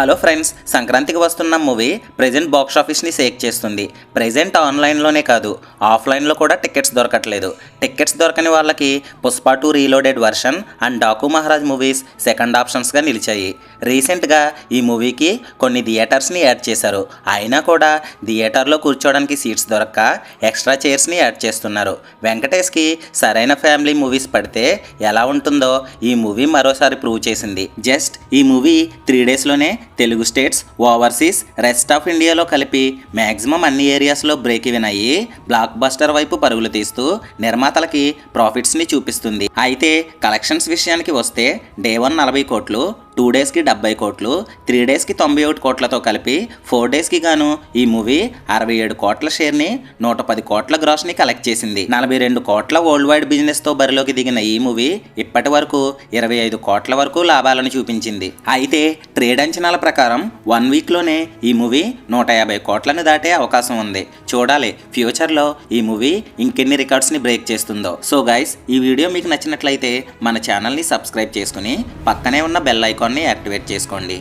Hello friends సంక్రాంతికి వస్తున్న movie present box ఆఫీస్ని చేస్తుంది. ప్రెజెంట్ ఆన్లైన్లోనే కాదు ఆఫ్లైన్లో కూడా టికెట్స్ దొరకట్లేదు. టికెట్స్ దొరకని వాళ్ళకి Pushpa two reloaded version and Daaku Maharaaj movies second ఆప్షన్స్గా నిలిచాయి. రీసెంట్గా ఈ మూవీకి కొన్ని థియేటర్స్ని యాడ్ చేశారు. అయినా కూడా థియేటర్లో కూర్చోవడానికి సీట్స్ దొరక్క ఎక్స్ట్రా చైర్స్ని యాడ్ చేస్తున్నారు. వెంకటేష్కి సరైన ఫ్యామిలీ మూవీస్ పడితే ఎలా ఉంటుందో ఈ మూవీ మరోసారి ప్రూవ్ చేసింది. జస్ట్ ఈ మూవీ త్రీ డేస్లోనే Telugu states overseas rest of ఇండియాలో కలిపి మ్యాక్సిమం అన్ని ఏరియాస్లో బ్రేక్ ఈవెన్ అయ్యి బ్లాక్ బస్టర్ వైపు పరుగులు తీస్తూ నిర్మాతలకి ప్రాఫిట్స్ని చూపిస్తుంది. అయితే కలెక్షన్స్ విషయానికి వస్తే డే వన్ నలభై కోట్లు టూ డేస్కి డెబ్బై కోట్లు త్రీ డేస్కి తొంభై ఒకటి కోట్లతో కలిపి ఫోర్ డేస్కి గాను ఈ మూవీ అరవై ఏడు కోట్ల షేర్ని నూట పది కోట్ల గ్రాస్ని కలెక్ట్ చేసింది. నలభై రెండు కోట్ల వరల్డ్ వైడ్ బిజినెస్తో బరిలోకి దిగిన ఈ మూవీ ఇప్పటి వరకు ఇరవై ఐదు కోట్ల వరకు లాభాలను చూపించింది. అయితే ట్రేడ్ అంచనాల ప్రకారం వన్ వీక్లోనే ఈ మూవీ నూట యాభై కోట్లను దాటే అవకాశం ఉంది. చూడాలి ఫ్యూచర్లో ఈ మూవీ ఇంకెన్ని రికార్డ్స్ని బ్రేక్ చేస్తుందో. సో గైస్ ఈ వీడియో మీకు నచ్చినట్లయితే మన ఛానల్ని సబ్స్క్రైబ్ చేసుకుని పక్కనే ఉన్న బెల్ ఐకాన్ ఐకాన్ని యాక్టివేట్ చేసుకోండి.